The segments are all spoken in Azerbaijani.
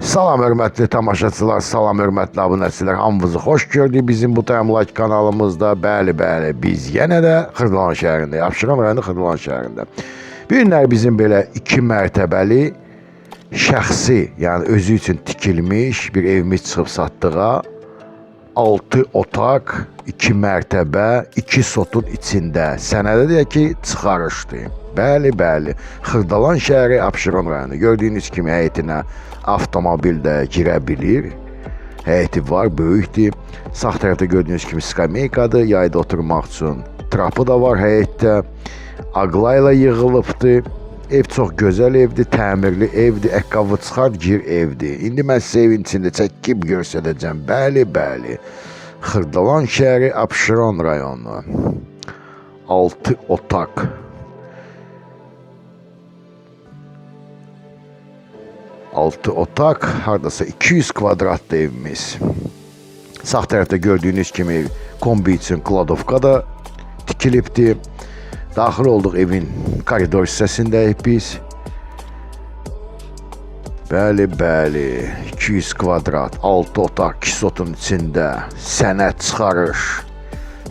Salam hörmətli tamaşaçılar, salam hörmətli abunəçilər. Hamınızı xoş gördük bizim bu Timelike kanalımızda. Bəli, bəli, biz yenə də Xırdalan şəhərində, Abşeron rayonu Xırdalan şəhərində. Bu günlər bizim belə iki mərtəbəli şəxsi, yəni özü üçün tikilmiş bir evimiz çıxıb satdığa 6 otaq, 2 mərtəbə, 2 sotun içində. Sənədə deyək ki, çıxarışdı. Bəli, bəli. Xırdalan şəhəri Abşeron rayonu. Gördüyünüz kimi həyətinə avtomobil də girə bilir. Həyəti var, böyükdür. Sağ tərəfdə gördüyünüz kimi skameykadır, yayda oturmaq üçün. Trapı da var həyətdə. Aqlayla yığılıbdı. Ev çox gözəl evdir, təmirli evdir, əqqabı çıxar, gir evdir. İndi mən sizə içində çəkib göstərəcəm. Bəli, bəli. Xırdalan şəhəri Abşeron rayonu. 6 otaq. Altı otaq, hardasa 200 kvadratlı evimiz. Sağ tərəfdə gördüyünüz kimi kombi üçün kladovka da tikilibdi. Daxil olduq evin koridor hissəsindəyik biz. Bəli, bəli. 200 kvadrat, 6 otaq, 2 sotun içində sənət çıxarış.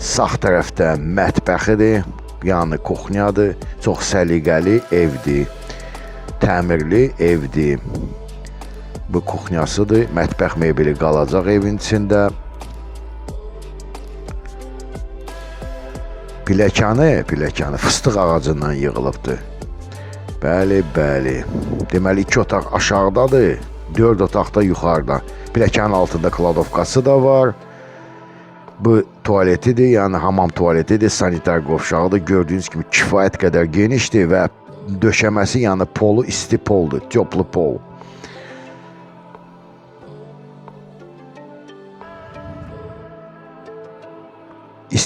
Sağ tərəfdə mətbəxidir, yəni kuxnyadır. Çox səliqəli evdir. Təmirli evdir. Bu kuxnyasıdır. Mətbəx mebeli qalacaq evin içində. Piləkanı, piləkanı fıstıq ağacından yığılıbdı. Bəli, bəli. Deməli 2 otaq aşağıdadır, 4 otaq da yuxarıda. Piləkanın altında kladovkası da var. Bu tualetidir, yəni hamam tualetidir, sanitar qovşağıdır. Gördüyünüz kimi kifayət qədər genişdir və döşəməsi, yəni polu isti poldur, toplu pol.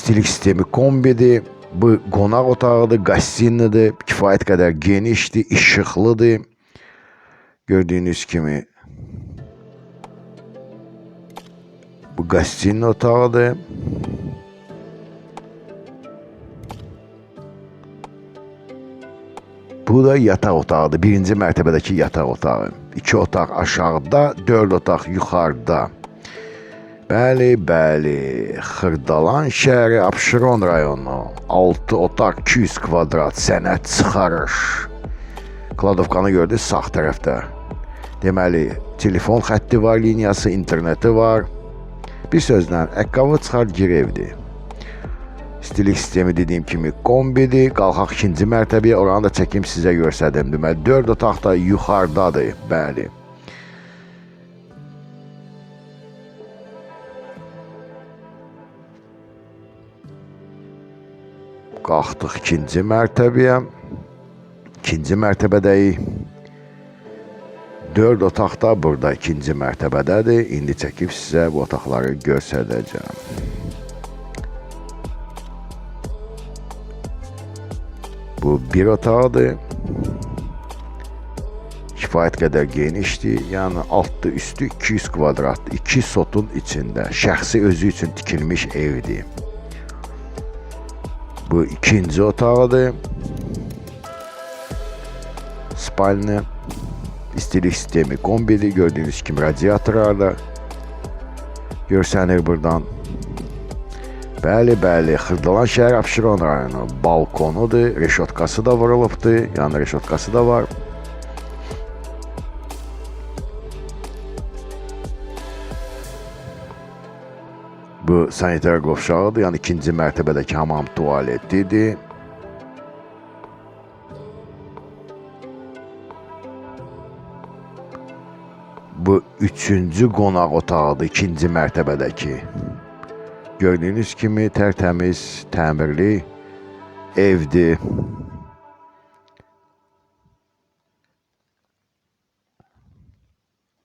İstilik sistemi kombidir. Bu qonaq otağıdır, qastinlidir, kifayət qədər genişdir, işıqlıdır. Gördüyünüz kimi bu qastinli otağıdır. Bu da yataq otağıdır. Birinci mərtəbədəki yataq otağı. İki otaq aşağıda, dörd otaq yuxarıda. Bəli, bəli. Xırdalan şəhəri Abşeron rayonu. 6 otaq 200 kvadrat sənət çıxarış. Kladovkanı gördünüz sağ tərəfdə. Deməli, telefon xətti var, liniyası, interneti var. Bir sözlə, əqqabı çıxar gir evdir. Stilik sistemi dediyim kimi kombidir. Qalxaq ikinci mərtəbəyə, oranı da çəkim sizə göstərdim. Deməli, 4 otaq da yuxarıdadır. Bəli. Qalxdıq ikinci mərtəbəyə. İkinci mərtəbədəyik. Dörd otaq da burada ikinci mərtəbədədir. İndi çəkib sizə bu otaqları göstərəcəm. Bu bir otaqdır. Kifayət qədər genişdir. Yəni altı üstü 200 kvadratdır. 2 sotun içində şəxsi özü üçün tikilmiş evdir. Bu ikinci otağıdır. Spalni. İstilik sistemi kombidir. Gördüyünüz kimi radiatorlarla görsənir buradan. Bəli, bəli, Xırdalan şəhər Abşeron rayonu balkonudur, reşotkası da vurulubdur, yəni reşotkası da var. Bu sanitar qovşağıdır, yəni ikinci mərtəbədəki hamam tualetidir. Bu üçüncü qonaq otağıdır, ikinci mərtəbədəki. Gördüyünüz kimi tərtəmiz, təmirli evdir.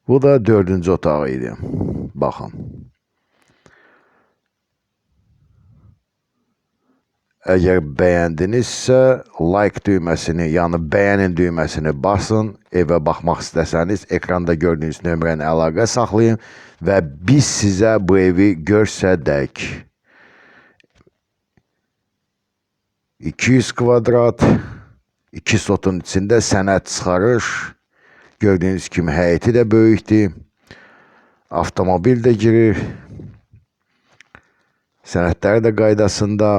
Bu da dördüncü otağı idi. Baxın. Əgər bəyəndinizsə, like düyməsini, yəni bəyənin düyməsini basın. Evə baxmaq istəsəniz, ekranda gördüyünüz nömrəni əlaqə saxlayın və biz sizə bu evi göstərək. 200 kvadrat, 2 sotun içində sənət çıxarış. Gördüyünüz kimi həyəti də böyükdür. Avtomobil də girir. Sənədləri də qaydasında.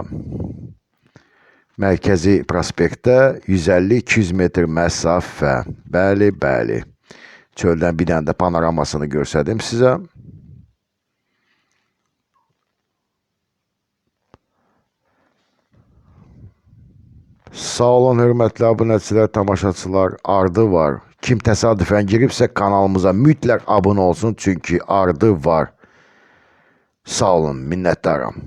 Mərkəzi prospektdə 150-200 metr məsafə. Bəli, bəli. Çöldən bir dənə də panoramasını göstərdim sizə. Sağ olun hörmətli abunəçilər, tamaşaçılar. Ardı var. Kim təsadüfən giribsə kanalımıza mütləq abunə olsun çünki ardı var. Sağ olun, minnətdaram.